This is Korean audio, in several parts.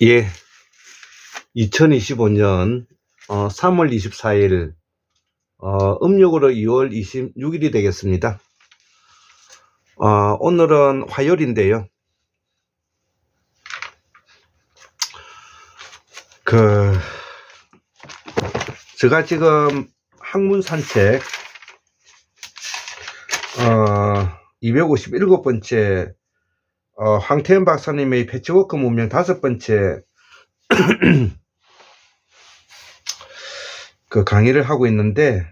예. 2025년 어, 3월 24일 어, 음력으로 2월 26일이 되겠습니다. 어, 오늘은 화요일인데요. 그 제가 지금 학문 산책 어, 257번째 어, 황태현 박사님의 패치워크 문명 다섯 번째 그 강의를 하고 있는데,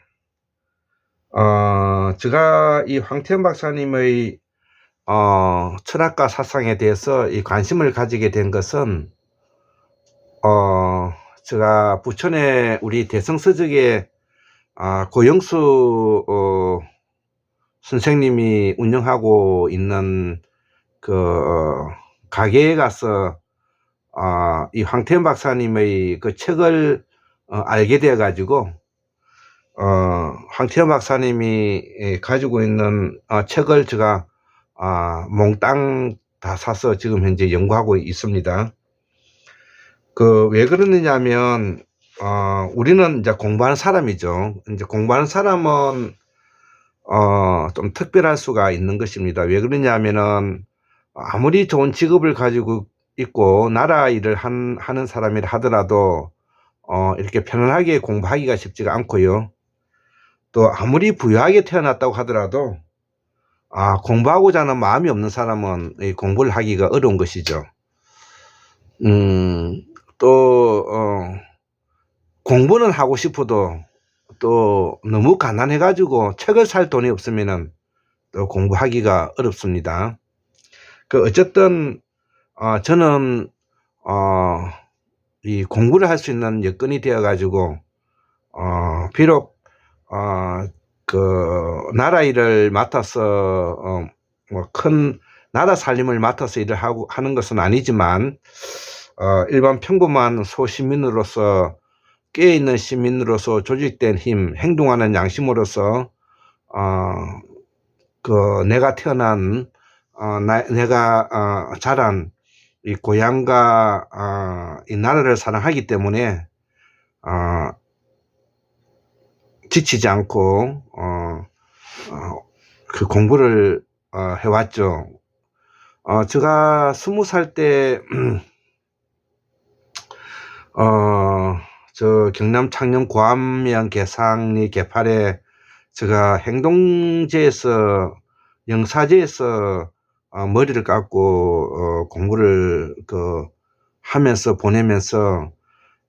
어, 제가 이 황태현 박사님의 어, 철학과 사상에 대해서 이 관심을 가지게 된 것은, 어, 제가 부천에 우리 대성서적에 아, 고영수 어, 선생님이 운영하고 있는 그 어, 가게에 가서 어, 이 황태현 박사님의 그 책을 어, 알게 되어 가지고 어, 황태현 박사님이 예, 가지고 있는 어, 책을 제가 아, 몽땅 다 사서 지금 현재 연구하고 있습니다. 그 왜 그러느냐면 어, 우리는 이제 공부하는 사람이죠. 이제 공부하는 사람은 어, 좀 특별할 수가 있는 것입니다. 왜 그러냐면은 아무리 좋은 직업을 가지고 있고 나라 일을 한, 하는 사람이라 하더라도 어, 이렇게 편안하게 공부하기가 쉽지가 않고요. 또 아무리 부유하게 태어났다고 하더라도 아, 공부하고자 하는 마음이 없는 사람은 이 공부를 하기가 어려운 것이죠. 음, 또 어, 공부는 하고 싶어도 또 너무 가난해가지고 책을 살 돈이 없으면은 또 공부하기가 어렵습니다. 그 어쨌든 어, 저는 어, 이 공부를 할 수 있는 여건이 되어 가지고 어, 비록 어, 그 나라 일을 맡아서 어, 뭐큰 나라 살림을 맡아서 일을 하고 하는 것은 아니지만 어, 일반 평범한 소시민으로서 깨어 있는 시민으로서 조직된 힘, 행동하는 양심으로서 어, 그 내가 태어난 어, 나, 내가 어, 자란 이 고향과 어, 이 나라를 사랑하기 때문에 어, 지치지 않고 어, 어, 그 공부를 어, 해왔죠. 어, 제가 스무 살 때, 어, 저 경남 창녕 고암면 개상리 개팔에 제가 행동제에서 영사제에서 어, 머리를 깎고 어, 공부를 그 하면서 보내면서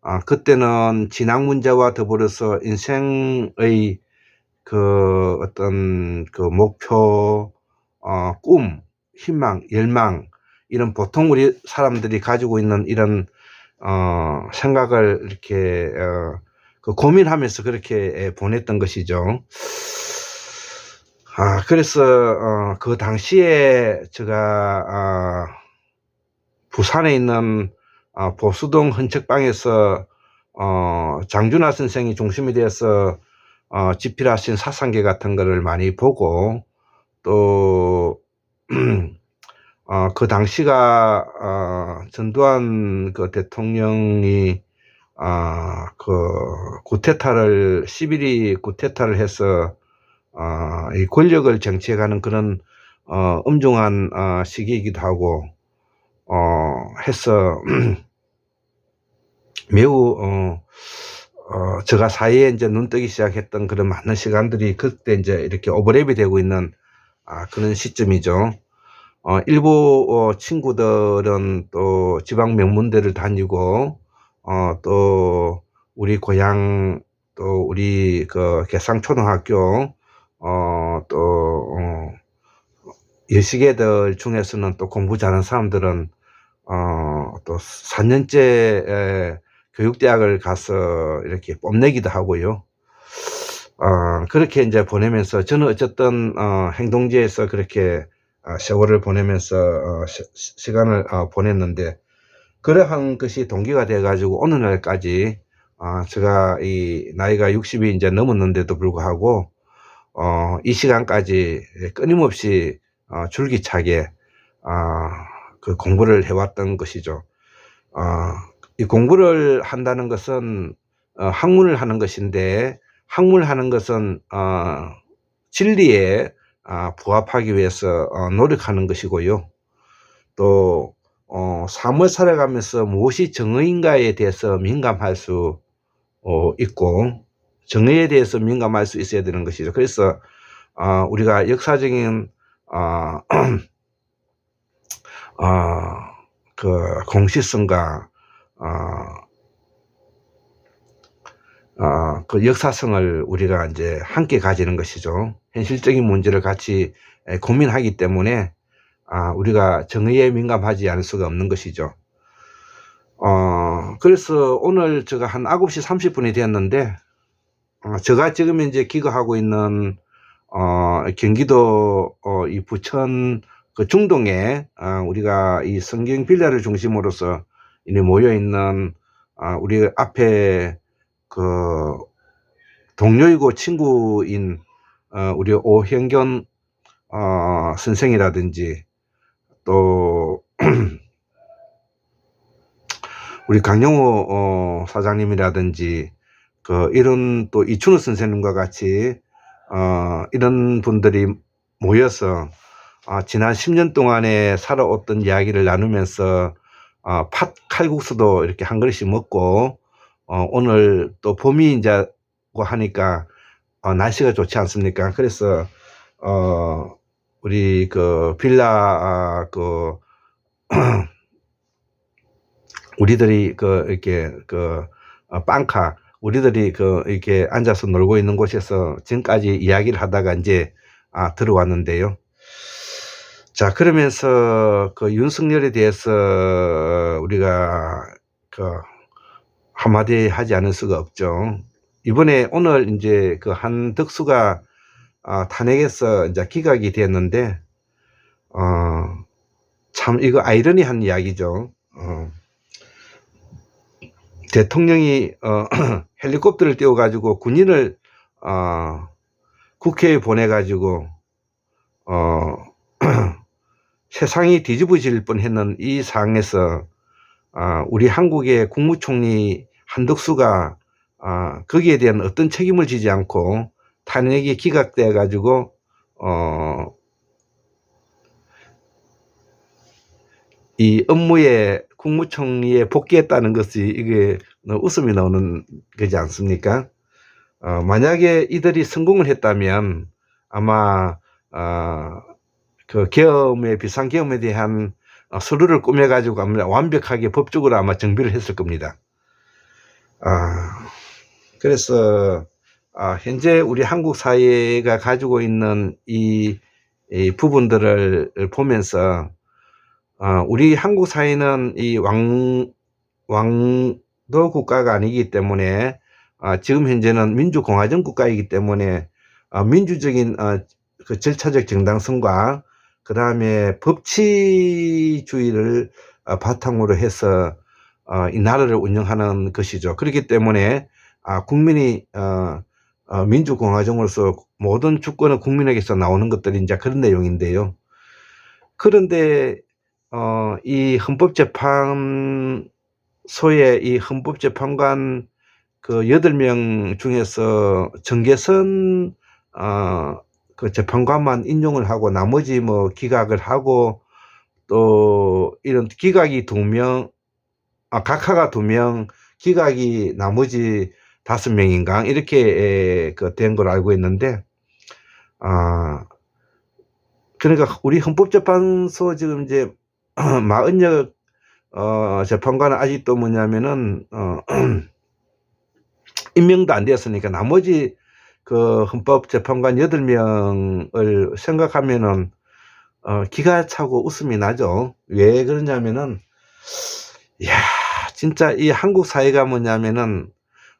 아, 그때는 진학 문제와 더불어서 인생의 그 어떤 그 목표, 어, 꿈, 희망, 열망 이런 보통 우리 사람들이 가지고 있는 이런 어, 생각을 이렇게 어, 그 고민하면서 그렇게 예, 보냈던 것이죠. 아, 그래서 어, 그 당시에 제가 어, 부산에 있는 어, 보수동 헌책방에서 어, 장준하 선생이 중심이 되어서 어, 집필하신 사상계 같은 거를 많이 보고 또 어, 그 당시가 어, 전두환 그 대통령이 어, 그 구테타를 11위 구테타를 해서 어, 이 권력을 쟁취해가는 그런 어, 엄중한 어, 시기이기도 하고 어, 해서 매우 어, 어, 제가 사이에 이제 눈뜨기 시작했던 그런 많은 시간들이 그때 이제 이렇게 오버랩이 되고 있는 아, 그런 시점이죠. 어, 일부 어, 친구들은 또 지방 명문대를 다니고 어, 또 우리 고향 또 우리 그 개상초등학교 어, 또 어, 여시계들 중에서는 또 공부 잘하는 사람들은 어, 또 4년째 교육대학을 가서 이렇게 뽐내기도 하고요. 어, 그렇게 이제 보내면서 저는 어쨌든 어, 행동지에서 그렇게 어, 세월을 보내면서 어, 시, 간을 어, 보냈는데 그러한 것이 동기가 돼 가지고 어느 날까지 어, 제가 이 나이가 60이 이제 넘었는데도 불구하고 어, 이 시간까지 끊임없이 어, 줄기차게 어, 그 공부를 해왔던 것이죠. 어, 이 공부를 한다는 것은 어, 학문을 하는 것인데 학문하는 것은 어, 진리에 아, 부합하기 위해서 어, 노력하는 것이고요. 또 어, 삶을 살아가면서 무엇이 정의인가에 대해서 민감할 수 어, 있고 정의에 대해서 민감할 수 있어야 되는 것이죠. 그래서 어, 우리가 역사적인 어, 어, 그 공시성과 어, 어, 그 역사성을 우리가 이제 함께 가지는 것이죠. 현실적인 문제를 같이 에, 고민하기 때문에 아, 우리가 정의에 민감하지 않을 수가 없는 것이죠. 어, 그래서 오늘 제가 한 9시 30분이 되었는데, 어, 제가 지금 이제 기거하고 있는, 어, 경기도, 어, 이 부천 그 중동에, 어, 우리가 이 성경 빌라를 중심으로서 이제 모여 있는, 어, 우리 앞에 그 동료이고 친구인, 어, 우리 오형견, 어, 선생이라든지, 또 우리 강영호 어, 사장님이라든지 그 이런 또 이춘우 선생님과 같이 어, 이런 분들이 모여서 어, 지난 10년 동안에 살아왔던 이야기를 나누면서 어, 팥 칼국수도 이렇게 한 그릇씩 먹고 어, 오늘 또 봄이 이제고 하니까 어, 날씨가 좋지 않습니까? 그래서 어, 우리 그 빌라 아, 그 우리들이 그 이렇게 그 어, 빵카 우리들이 그 이렇게 앉아서 놀고 있는 곳에서 지금까지 이야기를 하다가 이제 아 들어왔는데요. 자 그러면서 그 윤석열에 대해서 우리가 그 한마디 하지 않을 수가 없죠. 이번에 오늘 이제 그 한덕수가 아, 탄핵에서 이제 기각이 됐는데 어, 참 이거 아이러니한 이야기죠. 어, 대통령이 어, 헬리콥터를 띄워가지고 군인을 어, 국회에 보내가지고 어, 세상이 뒤집어질 뻔했는 이 상황에서 어, 우리 한국의 국무총리 한덕수가 어, 거기에 대한 어떤 책임을 지지 않고 탄핵이 기각돼 가지고 어, 이 업무에 국무총리에 복귀했다는 것이 이게 웃음이 나오는 거지 않습니까? 어, 만약에 이들이 성공을 했다면 아마 어, 그 계엄의 비상 계엄에 대한 어, 서류를 꾸며가지고 아마 완벽하게 법적으로 아마 정비를 했을 겁니다. 아, 그래서 아, 현재 우리 한국 사회가 가지고 있는 이, 이 부분들을 보면서 어, 우리 한국 사회는 이 왕, 왕도 국가가 아니기 때문에 어, 지금 현재는 민주공화정 국가이기 때문에 어, 민주적인 어, 그 절차적 정당성과 그 다음에 법치주의를 어, 바탕으로 해서 어, 이 나라를 운영하는 것이죠. 그렇기 때문에 아, 국민이 어, 어, 민주공화정으로서 모든 주권은 국민에게서 나오는 것들이 이제 그런 내용인데요. 그런데 어, 이 헌법재판소의 이 헌법재판관 그 여덟 명 중에서 정계선 어, 그 재판관만 인용을 하고 나머지 뭐 기각을 하고 또 이런 기각이 두 명, 아, 각하가 두 명, 기각이 나머지 다섯 명인가? 이렇게 그 된 걸로 알고 있는데 아 그러니까 우리 헌법재판소 지금 이제 마은역 어 재판관은 아직도 뭐냐면은 어 임명도 안 되었으니까 나머지 그 헌법재판관 여덟 명을 생각하면은 어 기가 차고 웃음이 나죠. 왜 그러냐면은 야 진짜 이 한국 사회가 뭐냐면은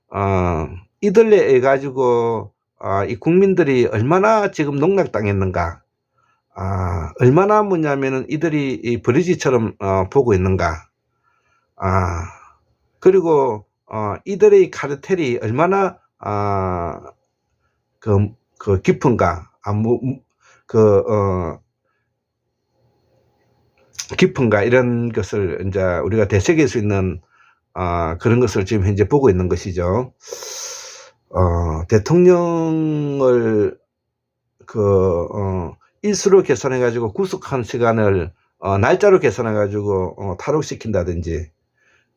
어, 이들에 의해 가지고 어, 이 국민들이 얼마나 지금 농락당했는가, 아, 얼마나 뭐냐면은 이들이 이 버리지처럼 어, 보고 있는가, 아, 그리고 어, 이들의 카르텔이 얼마나 아, 그, 그 깊은가, 아, 뭐, 그, 어, 깊은가. 이런 것을 이제 우리가 되새길 수 있는 아, 그런 것을 지금 현재 보고 있는 것이죠. 어, 대통령을 그 어, 일수로 계산해 가지고 구속한 시간을 어, 날짜로 계산해 가지고 어, 탈옥시킨다든지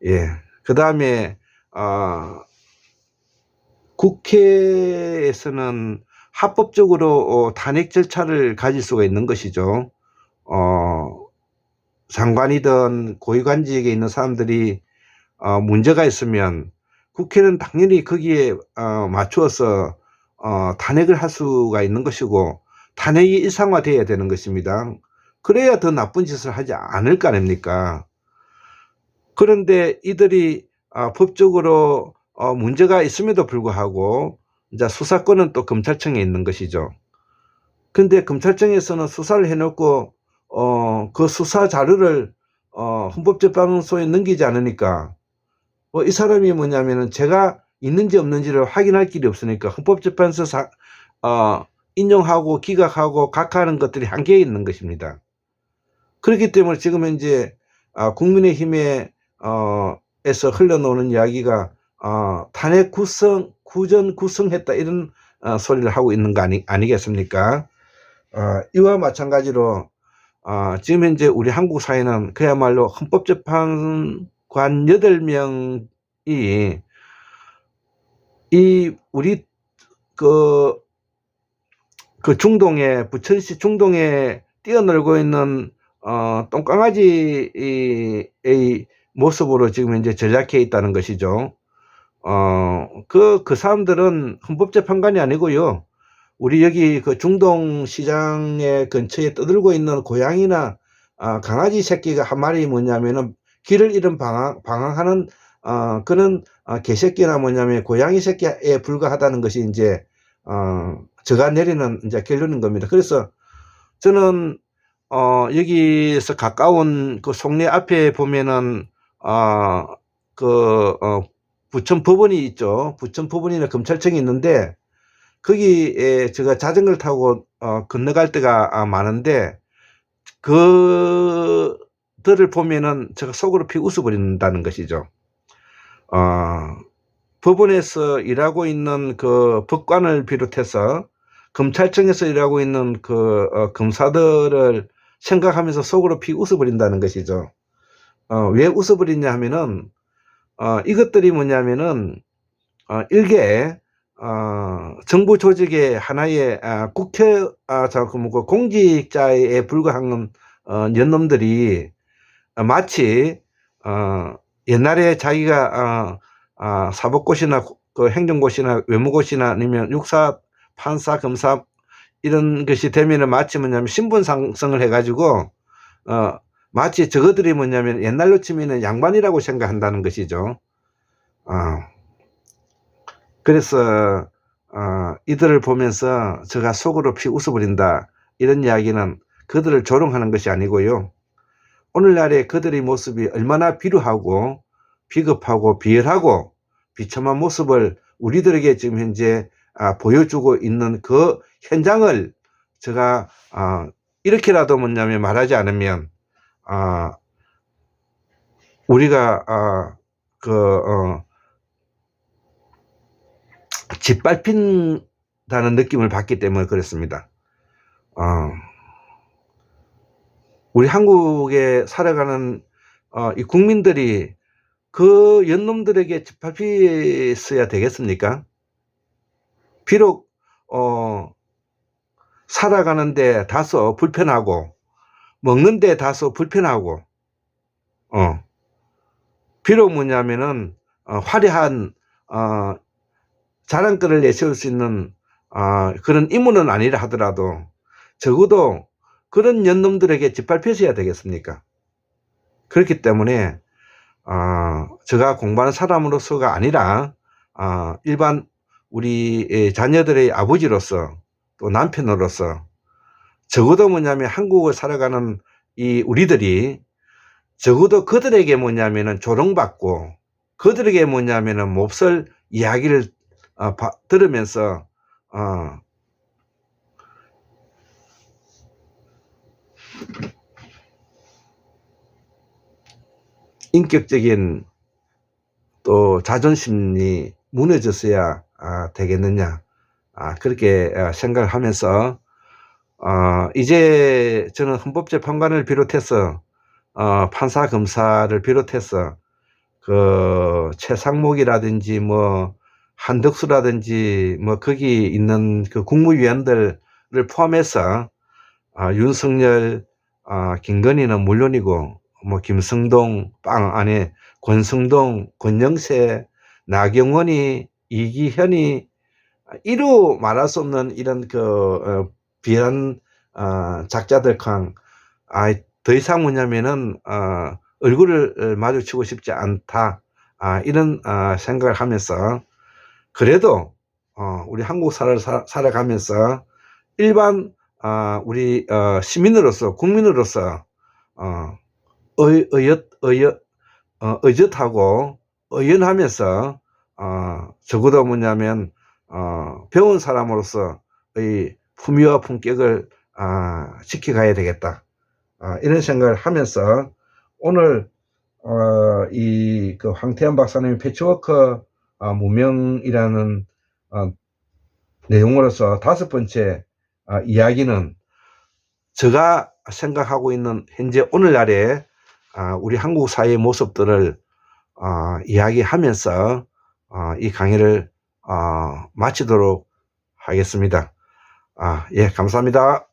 예. 그 다음에 어, 국회에서는 합법적으로 어, 탄핵 절차를 가질 수가 있는 것이죠. 어, 장관이든 고위관직에 있는 사람들이 어, 문제가 있으면 국회는 당연히 거기에 어, 맞추어서 어, 탄핵을 할 수가 있는 것이고 탄핵이 일상화돼야 되는 것입니다. 그래야 더 나쁜 짓을 하지 않을 거 아닙니까? 그런데 이들이 어, 법적으로 어, 문제가 있음에도 불구하고 이제 수사권은 또 검찰청에 있는 것이죠. 근데 검찰청에서는 수사를 해놓고 어, 그 수사 자료를 어, 헌법재판소에 넘기지 않으니까 어, 이 사람이 뭐냐면은 제가 있는지 없는지를 확인할 길이 없으니까 헌법재판소 사, 어, 인용하고 기각하고 각하하는 것들이 한계에 있는 것입니다. 그렇기 때문에 지금 현재 아, 국민의힘에 어, 에서 흘러나오는 이야기가 어, 탄핵 구성 구전 구성했다 이런 어, 소리를 하고 있는 거 아니, 아니겠습니까? 어, 이와 마찬가지로 어, 지금 현재 우리 한국 사회는 그야말로 헌법재판관 8명이 이 우리 그, 그 중동에 부천시 중동에 뛰어놀고 있는 어, 똥강아지의 모습으로 지금 현재 전락해 있다는 것이죠. 어, 그, 그 사람들은 헌법재판관이 아니고요. 우리 여기 그 중동 시장의 근처에 떠들고 있는 고양이나 아, 강아지 새끼가 한 마리 뭐냐면은 길을 잃은 방황, 방황하는 어, 그런 어, 개새끼나 뭐냐면 고양이 새끼에 불과하다는 것이 이제 어, 저가 내리는 이제 결론인 겁니다. 그래서 저는 어, 여기서 가까운 그 송내 앞에 보면은 어, 그 어, 부천 법원이 있죠. 부천 법원이나 검찰청이 있는데 거기에 제가 자전거를 타고 어, 건너갈 때가 아, 많은데 그들을 보면은 제가 속으로 피 웃어버린다는 것이죠. 어, 법원에서 일하고 있는 그 법관을 비롯해서 검찰청에서 일하고 있는 그 어, 검사들을 생각하면서 속으로 피 웃어버린다는 것이죠. 어, 왜 웃어버리냐 하면은 어, 이것들이 뭐냐면은 어, 일개 어, 정부 조직의 하나의 아, 국회 아, 잠깐 뭐 공직자에 불과한 어, 년놈들이 어, 마치 어, 옛날에 자기가 어, 어, 사법고시나 그 행정고시나 외무고시나 아니면 육사 판사 검사 이런 것이 되면은 마치 뭐냐면 신분 상승을 해가지고 어 마치 저것들이 뭐냐면 옛날로 치면은 양반이라고 생각한다는 것이죠. 어. 그래서 어, 이들을 보면서 제가 속으로 피 웃어버린다 이런 이야기는 그들을 조롱하는 것이 아니고요. 오늘날의 그들의 모습이 얼마나 비루하고 비겁하고 비열하고 비참한 모습을 우리들에게 지금 현재 아, 보여주고 있는 그 현장을 제가 아, 이렇게라도 뭐냐면 말하지 않으면 아, 우리가 아, 그 어, 짓밟힌다는 느낌을 받기 때문에 그렇습니다. 어, 우리 한국에 살아가는 어, 이 국민들이 그 연놈들에게 짓밟혔어야 되겠습니까? 비록 어, 살아가는데 다소 불편하고 먹는데 다소 불편하고 어, 비록 뭐냐면은 어, 화려한 어, 자랑거를 내세울 수 있는 어, 그런 인물은 아니라 하더라도 적어도 그런 연놈들에게 짓밟혀서야 되겠습니까? 그렇기 때문에 어, 제가 공부하는 사람으로서가 아니라 어, 일반 우리 자녀들의 아버지로서 또 남편으로서 적어도 뭐냐면 한국을 살아가는 이 우리들이 적어도 그들에게 뭐냐면은 조롱받고 그들에게 뭐냐면은 몹쓸 이야기를 어, 바, 들으면서 어, 인격적인 또 자존심이 무너졌어야 아, 되겠느냐. 아, 그렇게 어, 생각을 하면서 어, 이제 저는 헌법재판관을 비롯해서 어, 판사 검사를 비롯해서 그 최상목이라든지 뭐 한덕수라든지 뭐 거기 있는 그 국무위원들을 포함해서 아, 윤석열, 아, 김건희는 물론이고 뭐 김성동 빵 안에 권성동, 권영세, 나경원이 이기현이 이루 말할 수 없는 이런 그 어, 비한 어, 작자들 강, 아, 더 이상 뭐냐면은 어, 얼굴을 마주치고 싶지 않다. 아, 이런 어, 생각을 하면서 그래도 어, 우리 한국 살- 살아가면서 일반 어, 우리 어, 시민으로서 국민으로서 어, 의, 의엿, 의엿, 어, 의젓하고 의연하면서 어, 적어도 뭐냐면 어, 배운 사람으로서 의 품위와 품격을 아, 지켜가야 되겠다. 아, 이런 생각을 하면서 오늘 어, 이 그 황태현 박사님의 패치워크 아, 무명이라는 어, 내용으로서 다섯 번째 아, 이야기는 제가 생각하고 있는 현재 오늘날의 아, 우리 한국 사회의 모습들을 아, 이야기하면서 아, 이 강의를 아, 마치도록 하겠습니다. 아, 예, 감사합니다.